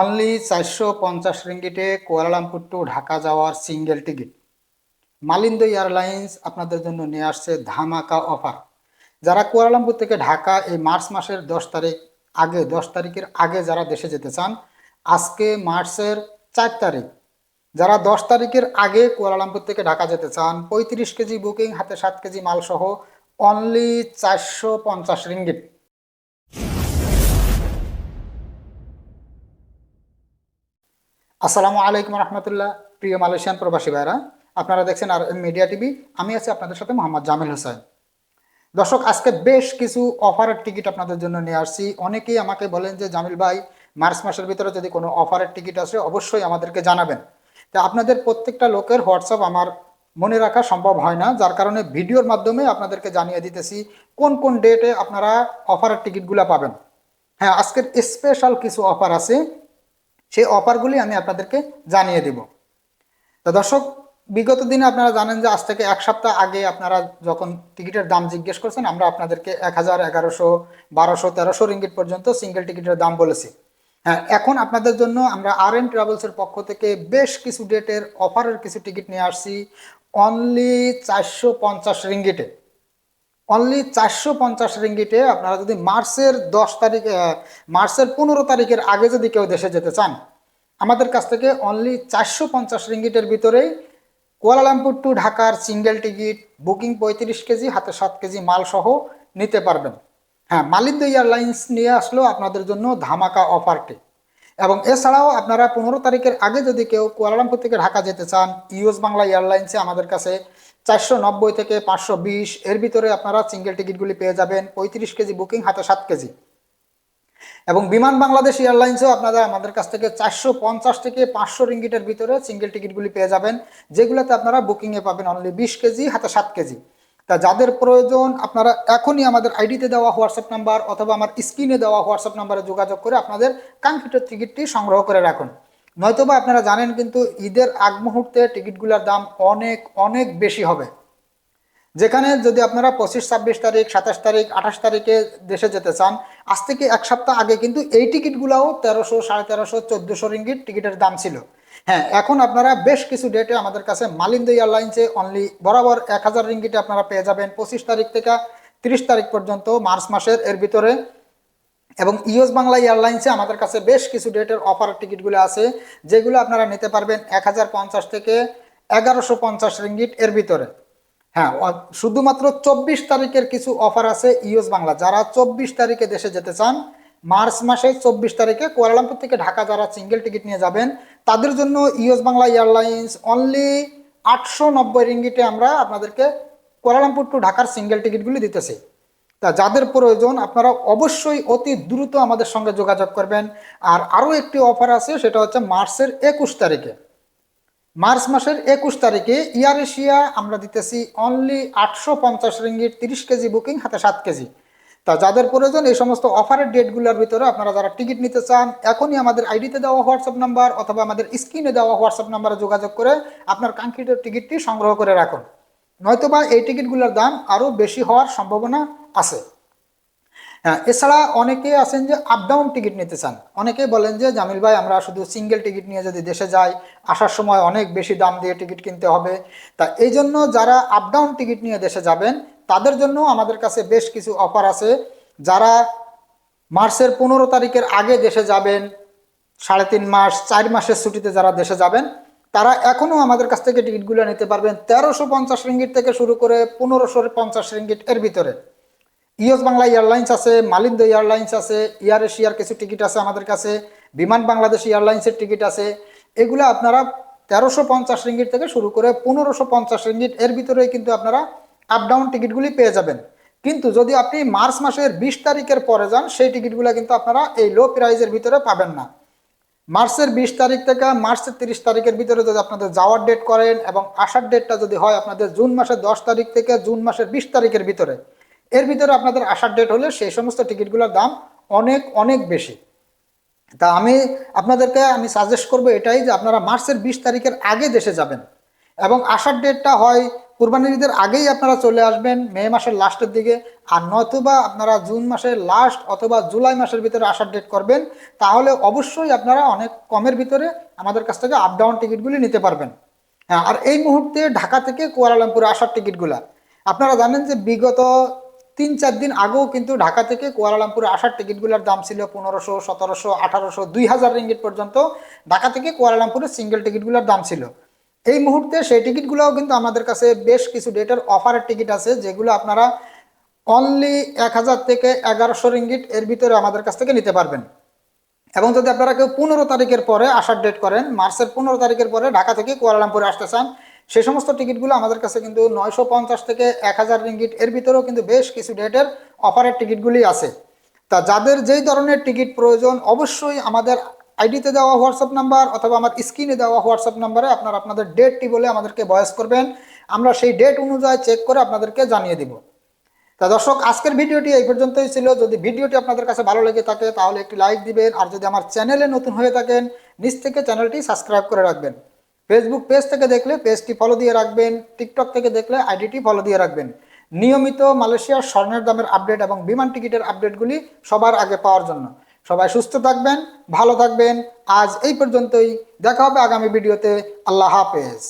Only চারশো পঞ্চাশ রিঙ্গিটে Kuala Lumpur two Dhaka যাওয়ার সিঙ্গেল টিকিট। মালিন্দ এয়ারলাইন্স আপনাদের জন্য নিয়ে আসছে ধামাকা অফার। যারা কুয়ালালামপুর থেকে ঢাকা এই মার্চ মাসের দশ তারিখ আগে, দশ তারিখের আগে যারা দেশে যেতে চান, আজকে মার্চের চার তারিখ। যারা দশ তারিখের আগে কুয়ালালামপুর থেকে ঢাকা যেতে চান, পঁয়ত্রিশ কেজি বুকিং, হাতে সাত কেজি মাল সহ অনলি চারশো পঞ্চাশ রিঙ্গিট। আসসালামু আলাইকুম রহমতুল্লাহ, প্রিয় মালয়েশিয়ান প্রবাসী ভাইরা। আপনারা দেখছেন আর মিডিয়া টিভি। আমি আছি আপনাদের সাথে মোহাম্মদ জামিল হোসেন। দর্শক, আজকে বেশ কিছু অফারের টিকিট আপনাদের জন্য নিয়ে আসছি। অনেকেই আমাকে বলেন যে, জামিল ভাই, মার্চ মাসের ভিতরে যদি কোনো অফারের টিকিট আসে, অবশ্যই আমাদেরকে জানাবেন। তা আপনাদের প্রত্যেকটা লোকের হোয়াটসঅ্যাপ আমার মনে রাখা সম্ভব হয় না, যার কারণে ভিডিওর মাধ্যমে আপনাদেরকে জানিয়ে দিতেছি কোন কোন ডেটে আপনারা অফারের টিকিটগুলো পাবেন। হ্যাঁ আজকের স্পেশাল কিছু অফার আছে। সেই অফারগুলি আমি আপনাদেরকে জানিয়ে দেব। তো দর্শক, বিগত দিনে আপনারা জানেন যে আজ থেকে এক সপ্তাহ আগে আপনারা যখন টিকিটের দাম জিজ্ঞেস করছেন, আমরা আপনাদেরকে এক হাজার এগারোশো, বারোশো, তেরোশো রিঙ্গিট পর্যন্ত সিঙ্গেল টিকিটের দাম বলেছি। হ্যাঁ এখন আপনাদের জন্য আমরা আর এন ট্রাভেলসের পক্ষ থেকে বেশ কিছু ডেটের, অফারের কিছু টিকিট নিয়ে আসছি। অনলি চারশো পঞ্চাশ রিঙ্গিটে অনলি চারশো পঞ্চাশ রিঙ্গিটে আপনারা যদি মার্চের দশ তারিখ মার্চের পনেরো তারিখের আগে যদি কেউ দেশে যেতে চান আমাদের কাছ থেকে অনলি চারশো পঞ্চাশ রিঙ্গিটের ভিতরেই কুয়ালালামপুর টু ঢাকার সিঙ্গেল টিকিট বুকিং পঁয়ত্রিশ কেজি, হাতে সাত কেজি মাল সহ নিতে পারবেন। হ্যাঁ মালিদ্য এয়ারলাইন্স নিয়ে আসলো আপনাদের জন্য ধামাকা অফারটি এবং এছাড়াও আপনারা পনেরো তারিখের আগে যদি কেউ কুয়ালালামপুর থেকে ঢাকা যেতে চান, ইউএস বাংলা এয়ারলাইন্সে আমাদের কাছে চারশো নব্বই থেকে পাঁচশো বিশ, এর ভিতরে আপনারা সিঙ্গেল টিকিটগুলি পেয়ে যাবেন। পঁয়ত্রিশ কেজি বুকিং হাতে সাত কেজি। এবং বিমান বাংলাদেশ এয়ারলাইন্সেও আপনারা আমাদের কাছ থেকে চারশো পঞ্চাশ থেকে পাঁচশো রিঙ্গিটের ভিতরে সিঙ্গেল টিকিটগুলি পেয়ে যাবেন। যেগুলোতে আপনারা বুকিংয়ে পাবেন অনলি বিশ কেজি হাতে সাত কেজি। তা যাদের প্রয়োজন, আপনারা এখনই আমাদের আইডিতে দেওয়া হোয়াটসঅ্যাপ নাম্বার অথবা আমার স্ক্রিনে দেওয়া হোয়াটসঅ্যাপ নাম্বারে যোগাযোগ করে আপনাদের কাঙ্ক্ষিত টিকিটটি সংগ্রহ করে রাখুন। নয়তোবা আপনারা জানেন কিন্তু ঈদের আগ মুহূর্তে টিকিটগুলোর দাম অনেক অনেক বেশি হবে। যেখানে যদি আপনারা পঁচিশ, ছাব্বিশ তারিখ, সাতাশ তারিখ, আঠাশ তারিখে দেশে যেতে চান, আজ থেকে এক সপ্তাহ আগে কিন্তু এই টিকিটগুলোও তেরোশো, সাড়ে তেরোশো, চোদ্দোশো রিঙ্গিট টিকিটের দাম ছিল। হ্যাঁ এখন আপনারা বেশ কিছু ডেটে আমাদের কাছে মালিন্দ এয়ারলাইন্সে অনলি বরাবর এক হাজার রিঙ্গিটে আপনারা পেয়ে যাবেন। পঁচিশ তারিখ থেকে তিরিশ তারিখ পর্যন্ত, মার্চ মাসের এর ভিতরে। এবং ইউএস বাংলা এয়ারলাইন্সে আমাদের কাছে বেশ কিছু ডেটের অফার টিকিটগুলো আছে, যেগুলো আপনারা নিতে পারবেন এক হাজার পঞ্চাশ থেকে এগারোশো পঞ্চাশ রিঙ্গিট এর ভিতরে। হ্যাঁ শুধুমাত্র চব্বিশ তারিখের কিছু অফার আছে ইউএস বাংলা। যারা চব্বিশ তারিখে দেশে যেতে চান, মার্চ মাসে চব্বিশ তারিখে কুয়ালালামপুর থেকে ঢাকা যারা সিঙ্গেল টিকিট নিয়ে যাবেন, তাদের জন্য ইউএস বাংলা এয়ারলাইন্স অনলি আটশো নব্বই রিঙ্গিটে আমরা আপনাদেরকে কুয়ালালামপুর টু ঢাকার সিঙ্গেল টিকিটগুলি দিতেছি। তা যাদের প্রয়োজন, আপনারা অবশ্যই অতি দ্রুত আমাদের সঙ্গে যোগাযোগ করবেন। আর আরও একটি অফার আছে, সেটা হচ্ছে মার্চের একুশ তারিখে। মার্চ মাসের একুশ তারিখে ইয়ার এশিয়া আমরা দিতেছি অনলি আটশো পঞ্চাশ রিঙ্গিট তিরিশ কেজি বুকিং, হাতে সাত কেজি। তা যাদের প্রয়োজন, এই সমস্ত অফারের ডেটগুলোর ভিতরে আপনারা যারা টিকিট নিতে চান, এখনই আমাদের আইডিতে দেওয়া হোয়াটসঅ্যাপ নাম্বার অথবা আমাদের স্ক্রিনে দেওয়া হোয়াটসঅ্যাপ নাম্বারে যোগাযোগ করে আপনার কাঙ্ক্ষিত টিকিটটি সংগ্রহ করে রাখুন। নয়তোবা এই টিকিটগুলোর দাম আরও বেশি হওয়ার সম্ভাবনা আছে। হ্যাঁ এছাড়া অনেকে আছেন যে আপ ডাউন টিকিট নিতে চান। অনেকে বলেন যে, জামিল ভাই, আমরা শুধু সিঙ্গেল টিকিট নিয়ে যদি দেশে যাই, আসার সময় অনেক বেশি দাম দিয়ে টিকিট কিনতে হবে। তা এই জন্য যারা আপ ডাউন টিকিট নিয়ে দেশে যাবেন, তাদের জন্য আমাদের কাছে বেশ কিছু অফার আছে। যারা মার্চের পনেরো তারিখের আগে দেশে যাবেন, সাড়ে তিন মাস, চার মাসের ছুটিতে যারা দেশে যাবেন, তারা এখনও আমাদের কাছ থেকে টিকিটগুলো নিতে পারবেন তেরোশো পঞ্চাশ রিঙ্গিট থেকে শুরু করে পনেরোশো পঞ্চাশ রিঙ্গিট এর ভিতরে। ইউএস বাংলা এয়ারলাইন্স আছে, মালিন্দ এয়ারলাইন্স আছে, এয়ার এশিয়ার কিছু টিকিট আছে আমাদের কাছে, বিমান বাংলাদেশ এয়ারলাইন্সের টিকিট আছে। এগুলো আপনারা তেরোশো পঞ্চাশ রিঙ্গিট থেকে শুরু করে পনেরোশো পঞ্চাশ রিঙ্গিট, এর ভিতরেই কিন্তু আপনারা আপ ডাউন টিকিটগুলি পেয়ে যাবেন। কিন্তু যদি আপনি মার্চ মাসের বিশ তারিখের পরে যান, সেই টিকিটগুলো কিন্তু আপনারা এই লো প্রাইজের ভিতরে পাবেন না। মার্চের বিশ তারিখ থেকে মার্চের তিরিশ তারিখের ভিতরে যদি আপনাদের যাওয়ার ডেট করেন এবং আসার ডেটটা যদি হয় আপনাদের জুন মাসের দশ তারিখ থেকে জুন মাসের বিশ তারিখের ভিতরে এর ভিতরে আপনাদের আসার ডেট হলে সেই সমস্ত টিকিটগুলোর দাম অনেক অনেক বেশি। তা আমি আপনাদেরকে আমি সাজেস্ট করব এটাই যে আপনারা মার্চের বিশ তারিখের আগে দেশে যাবেন এবং আসার ডেটটা হয় কুরবানির ঈদের আগেই আপনারা চলে আসবেন মে মাসের লাস্টের দিকে। আর নতুবা আপনারা জুন মাসের লাস্ট অথবা জুলাই মাসের ভিতরে আসার ডেট করবেন তাহলে অবশ্যই আপনারা অনেক কমের ভিতরে আমাদের কাছ থেকে আপ ডাউন টিকিটগুলি নিতে পারবেন। হ্যাঁ, আর এই মুহূর্তে ঢাকা থেকে কুয়ালালামপুরে আসার টিকিটগুলা আপনারা জানেন যে বিগত তিন চার দিন আগেও কিন্তু ঢাকা থেকে কুয়ালালামপুরে আসার টিকিটগুলোর দাম ছিল পনেরোশো, সতেরোশো, আঠারোশো, দুই হাজার রিঙ্গিট পর্যন্ত। ঢাকা থেকে কুয়ালালামপুরের সিঙ্গেল টিকিটগুলোর দাম ছিল। এই মুহূর্তে সেই টিকিটগুলোও কিন্তু আমাদের কাছে বেশ কিছু ডেটের অফারের টিকিট আছে, যেগুলো আপনারা অনলি এক হাজার থেকে এগারোশো রিঙ্গিট এর ভিতরে আমাদের কাছ থেকে নিতে পারবেন। এবং যদি আপনারা কেউ পনেরো তারিখের পরে আসার ডেট করেন, মার্চের পনেরো তারিখের পরে ঢাকা থেকে কুয়ালালামপুরে আসতে চান সে সমস্ত টিকিটগুলো আমাদের কাছে কিন্তু নয়শো পঞ্চাশ থেকে এক হাজার রিঙ্গিট এর ভিতরেও কিন্তু বেশ কিছু ডেটের অফারের টিকিটগুলি আছে। তা যাদের যেই ধরনের টিকিট প্রয়োজন, অবশ্যই আমাদের আইডিতে দেওয়া হোয়াটসঅ্যাপ নাম্বার অথবা আমার স্ক্রিনে দেওয়া হোয়াটসঅ্যাপ নাম্বারে আপনার আপনাদের ডেটটি বলে আমাদেরকে বয়স করবেন। আমরা সেই ডেট অনুযায়ী চেক করে আপনাদেরকে জানিয়ে দিব। তা দর্শক, আজকের ভিডিওটি এই পর্যন্তই ছিল। যদি ভিডিওটি আপনাদের কাছে ভালো লেগে থাকে, তাহলে একটি লাইক দিবেন। আর যদি আমার চ্যানেলে নতুন হয়ে থাকেন নিচ থেকে চ্যানেলটি সাবস্ক্রাইব করে রাখবেন। ফেসবুক পেজ থেকে দেখলে পেজটি ফলো দিয়ে রাখবেন টিকটক থেকে দেখলে আইডিটি ফলো দিয়ে রাখবেন। নিয়মিত মালয়েশিয়ার স্বর্ণের দামের আপডেট এবং বিমান টিকিটের আপডেটগুলি সবার আগে পাওয়ার জন্য। সবাই সুস্থ থাকবেন, ভালো থাকবেন। আজ এই পর্যন্তই। দেখা হবে আগামী ভিডিওতে আল্লাহ হাফেজ।